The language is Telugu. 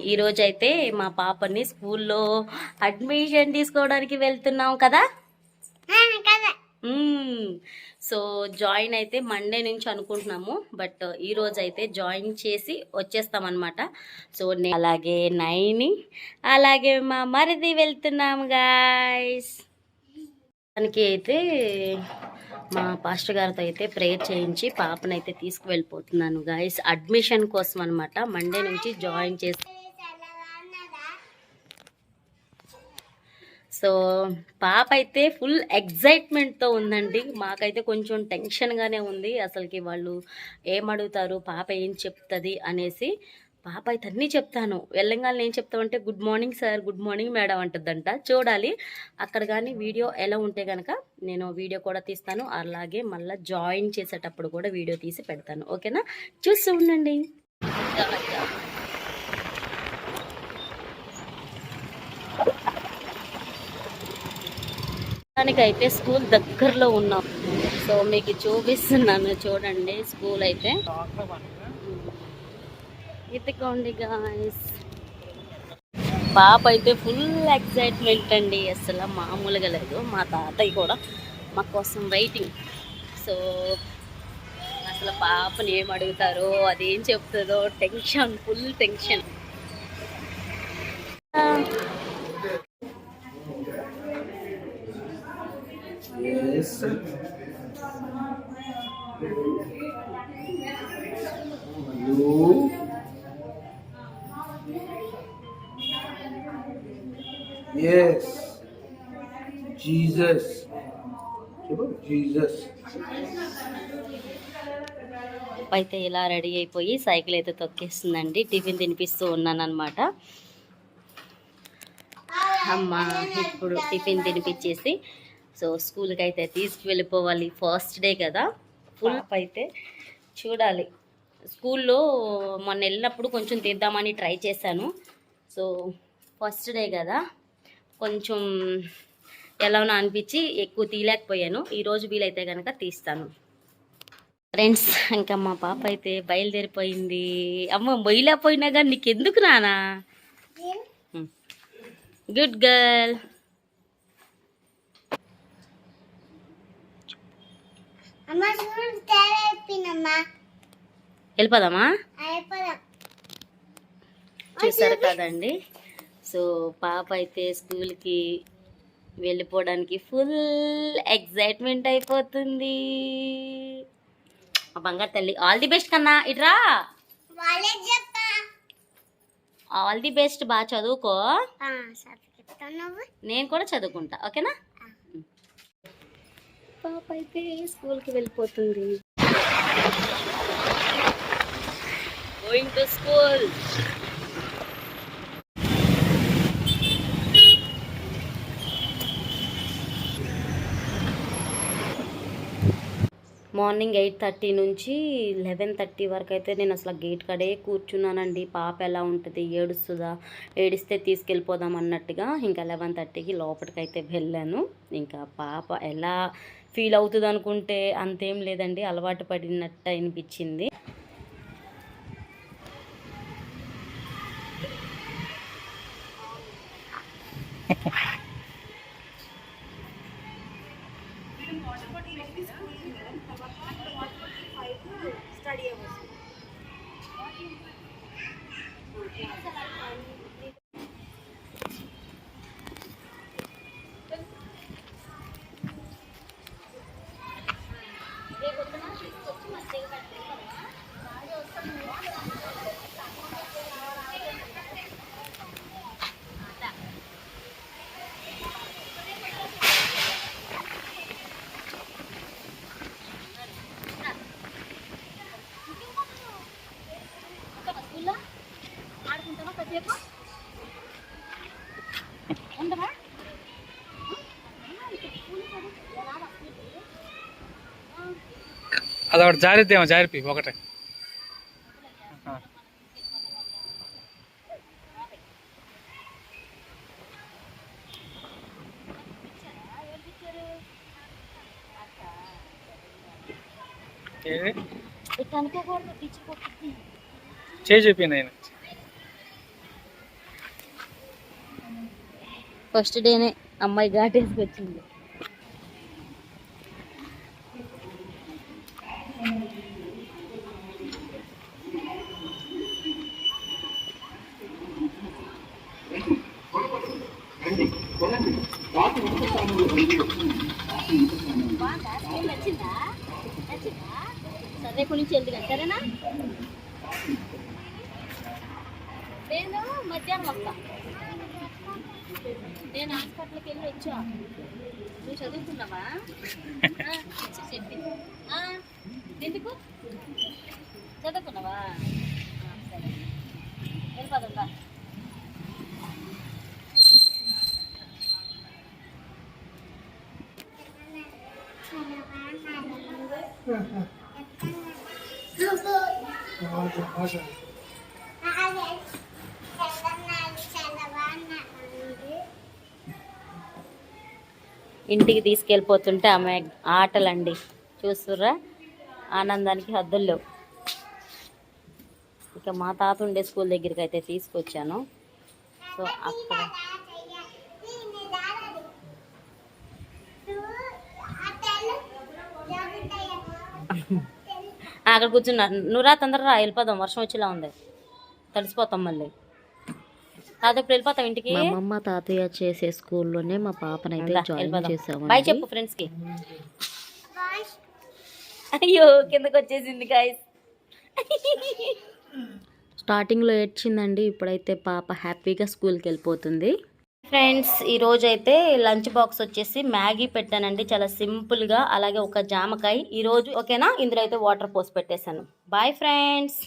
ఈరోజు అయితే మా పాపని స్కూల్లో అడ్మిషన్ తీసుకోవడానికి వెళ్తున్నాం కదా. సో జాయిన్ అయితే మండే నుంచి అనుకుంటున్నాము. బట్ ఈ రోజు అయితే జాయిన్ చేసి వచ్చేస్తాం అనమాట సో నే- అలాగే నైని అలాగే మా మరిది వెళ్తున్నాం గాయస్. దానికి అయితే మా పాస్టర్ గారితో అయితే ప్రేయర్ చేయించి పాపనైతే తీసుకువెళ్ళిపోతున్నాను గాయస్ అడ్మిషన్ కోసం అనమాట మండే నుంచి జాయిన్ చేసి సో పాప అయితే ఫుల్ ఎగ్జైట్మెంట్తో ఉందండి. మాకైతే కొంచెం టెన్షన్గానే ఉంది. అసలుకి వాళ్ళు ఏమడుగుతారు పాప ఏం చెప్తుంది? అనేసి పాప అయితే అన్నీ చెప్తాను. వెళ్ళంగానే ఏం చెప్తామంటే good morning sir good morning madam అంటుందంట. చూడాలి. అక్కడ కానీ వీడియో ఎలా ఉంటే కనుక నేను వీడియో కూడా తీస్తాను. అలాగే మళ్ళీ జాయిన్ చేసేటప్పుడు కూడా వీడియో తీసి పెడతాను. ఓకేనా? చూస్తూ ఉండండి. అయితే స్కూల్ దగ్గరలో ఉన్నాం. సో మీకు చూపిస్తున్నాను. చూడండి స్కూల్ అయితే. ఇదిగోండి గాయస్ పాప అయితే ఫుల్ ఎక్సైట్మెంట్ అండి అసలు మామూలుగా లేదు మా తాతయ్య కూడా మా కోసం వెయిటింగ్ సో అసలు పాపని ఏం అడుగుతారో అదేం చెప్తుందో tension full tension Yes. You. Yes. Jesus. Jesus అయితే ఇలా రెడీ అయిపోయి సైకిల్ అయితే తొక్కేస్తుందండి. టిఫిన్ తినిపిస్తూ ఉన్నాను అనమాట అమ్మ ఇప్పుడు టిఫిన్ తినిపించేసి సో స్కూల్కి అయితే తీసుకువెళ్ళిపోవాలి. ఫస్ట్ డే కదా. ఫుల్ అయితే చూడాలి. స్కూల్లో మొన్న వెళ్ళినప్పుడు కొంచెం తీద్దామని ట్రై చేశాను. సో ఫస్ట్ డే కదా. కొంచెం ఎలానో అనిపించి ఎక్కువ తీయలేకపోయాను. ఈరోజు వీలైతే కనుక తీస్తాను. ఫ్రెండ్స్ ఇంకా మా పాప అయితే బయలుదేరిపోయింది. అమ్మ మొయ్యలేకపోయినా కానీ నీకెందుకు నానా? గుడ్ గర్ల్ వెళ్ళిపోదామా? చూసారు కదండి. సో పాప అయితే స్కూల్కి వెళ్ళిపోవడానికి ఫుల్ ఎగ్జైట్మెంట్ అయిపోతుంది. మా బంగారు తల్లి ఆల్ ది బెస్ట్ కన్నా ఇట్రా ఆల్ ది బెస్ట్ బాగా చదువుకో. నేను కూడా చదువుకుంటా ఓకేనా? పాప అయితే స్కూల్కి వెళ్ళిపోతుంది. Going to school morning eight thirty నుంచి లెవెన్ థర్టీ వరకు అయితే నేను అసలు గేట్ కడే కూర్చున్నానండి. పాప ఎలా ఉంటుంది? ఏడుస్తుందా? ఏడిస్తే తీసుకెళ్ళిపోదాం అన్నట్టుగా ఇంకా లెవెన్ థర్టీకి లోపలికైతే వెళ్ళాను. ఇంకా పాప ఎలా ఫీల్ అవుతుంది అనుకుంటే అంతేం లేదండి. అలవాటు పడినట్టు అనిపించింది. అది ఒకటి జారిద్దేమో జారిపి ఒకటే ఆ. ఏది అదొకటి జారిద్దేమో జారిపి ఒకటే చేయి చూపింది ఆయన ఫస్ట్ డేనే అమ్మాయి ఘాట్ వేసుకొచ్చింది ఘాటేసుకొచ్చింది నచ్చిందా? నచ్చిందా? సరే నుంచి ఎందుకు సరేనా నేను మధ్యాహ్నం వస్తా. నేను హాస్పిటల్కి వెళ్ళి వచ్చా. నువ్వు చదువుకున్నావా? ఆ, వచ్చి చెప్పింది ఎందుకు? చదువుకున్నావా? ఆ, సరే. వెళ్ళిపోదా ఇంటికి తీసుకెళ్ళిపోతుంటే ఆమె ఆటలండి. చూస్తుర్రా? ఆనందానికి హద్దులు లేవు. ఇక మా తాత ఉండే స్కూల్ దగ్గరికి అయితే తీసుకొచ్చాను. సో అక్కడ అక్కడ కూర్చున్నా. నువ్వు రా తొందరగా రా వెళ్ళిపోదాం. వర్షం వచ్చేలా ఉంది. తడిసిపోతాం మళ్ళీ. తాత ఇప్పుడు వెళ్ళిపోతాం ఇంటికి? మా అమ్మమ్మ తాతయ్య చేసే స్కూల్లోనే మా పాపనైతే జాయిన్. చేసాము బాయ్ చెప్పు ఫ్రెండ్స్కి అయ్యో కిందకి వచ్చేసింది గాయస్ స్టార్టింగ్లో ఏడ్చిందండి. ఇప్పుడైతే పాప హ్యాపీగా స్కూల్కి వెళ్ళిపోతుంది. ఫ్రెండ్స్ ఈ రోజు అయితే లంచ్ బాక్స్ వచ్చేసి మ్యాగీ పెట్టానండి. చాలా సింపుల్గా అలాగే ఒక జామకాయ. ఈ రోజు ఓకేనా? ఇందులో అయితే వాటర్ పోసి పెట్టేశాను. Bye friends.